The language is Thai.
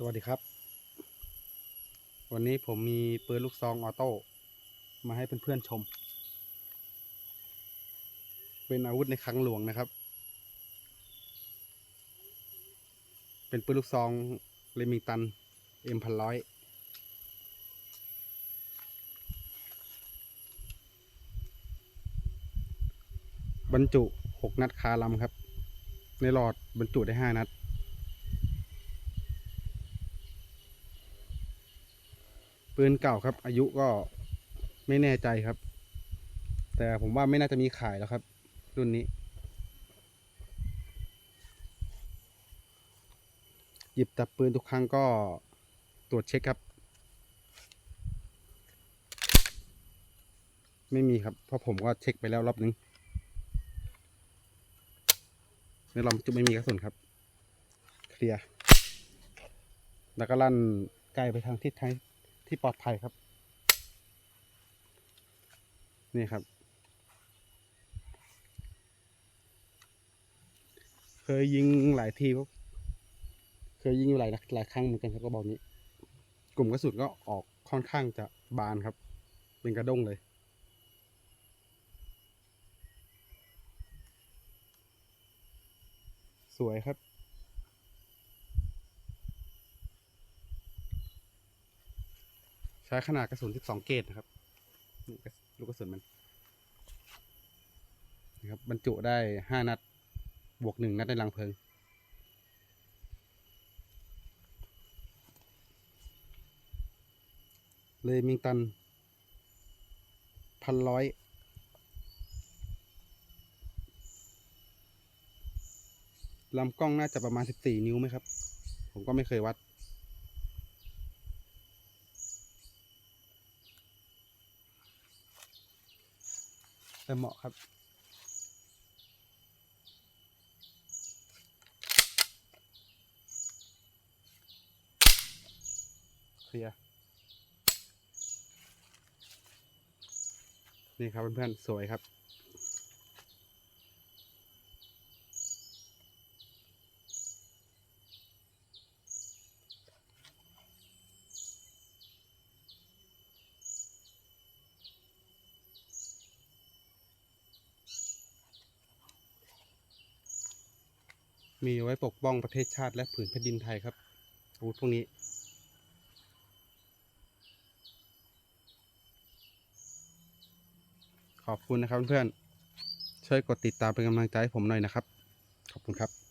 สวัสดีครับ วันนี้ผมมีปืนลูกซองออโต้มาให้เพื่อนๆชม เป็นอาวุธในครั้งหลวงนะครับ เป็นปืนลูกซองเลมิงตันเอ็มพันร้อยบรรจุหกนัดคาลำครับ ในหลอดบรรจุได้ห้านัด ปืนเก่าครับ อายุก็ไม่แน่ใจครับ แต่ผมว่าไม่น่าจะมีขายแล้วครับ รุ่นนี้ หยิบจับปืนทุกครั้งก็ตรวจเช็คครับ ไม่มีครับ เพราะผมก็เช็คไปแล้วรอบนึงในลำจุไม่มีกระสุนครับ เคลียร์ แล้วก็ลั่นไกลไปทางทิศทาง ที่ปลอดภัยครับ นี่ครับ เคยยิงหลายทีครับเคยยิงอยู่หลายหลายครั้งเหมือนกันครับกระบอกนี้ กลุ่มกระสุนก็ออกค่อนข้างจะบานครับ เป็นกระด้งเลยสวยครับ ใช้ขนาดกระสุน 12 เกตนะครับลูกกระสุนมันนะครับบรรจุได้ 5 นัด บวก 1 นัดในรังเพลิง เลมิงตันพันร้อยลำกล้องน่าจะประมาณ 14 นิ้วไหมครับ ผมก็ไม่เคยวัด แต่เหมาะครับ เคลียนี่ครับเพื่อนๆสวยครับ มีไว้ปกป้องประเทศชาติและผืนแผ่นดินไทยครับอาวุธพวกนี้ ขอบคุณนะครับเพื่อนๆช่วยกดติดตามเป็นกำลังใจให้ผมหน่อยนะครับ ขอบคุณครับ